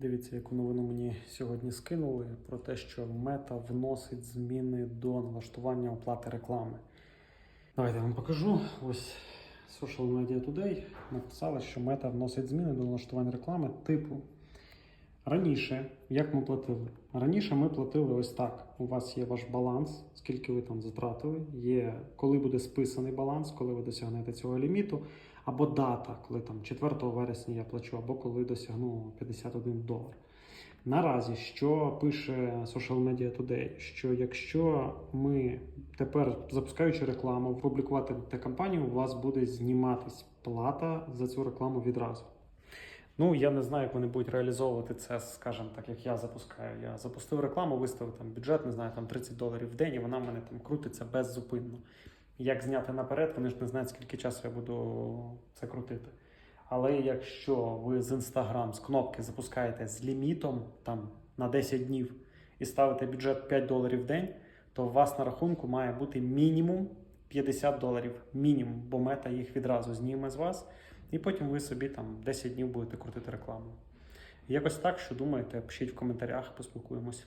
Дивіться, яку новину мені сьогодні скинули про те, що мета вносить зміни до налаштування оплати реклами. Давайте я вам покажу. Ось Social Media Today написали, що мета вносить зміни до налаштування реклами типу. Раніше, як ми платили? Раніше ми платили ось так. У вас є ваш баланс, скільки ви там затратили, є коли буде списаний баланс, коли ви досягнете цього ліміту, або дата, коли там 4 вересня я плачу, або коли досягну 51 долар. Наразі, що пише Social Media Today, що якщо ми тепер запускаючи рекламу, публікувати кампанію, у вас буде зніматись плата за цю рекламу відразу. Ну, я не знаю, як вони будуть реалізовувати це, скажімо так, як я запускаю. Я запустив рекламу, виставив там бюджет, не знаю, там 30 доларів в день, і вона в мене там крутиться беззупинно. Як зняти наперед, вони ж не знають, скільки часу я буду це крутити. Але якщо ви з Instagram з кнопки запускаєте з лімітом там на 10 днів і ставите бюджет 5 доларів в день, то у вас на рахунку має бути мінімум 50 доларів. Мінімум, бо мета їх відразу зніме з вас, і потім ви собі там 10 днів будете крутити рекламу. Якось так, що думаєте, пишіть в коментарях, поспілкуємось.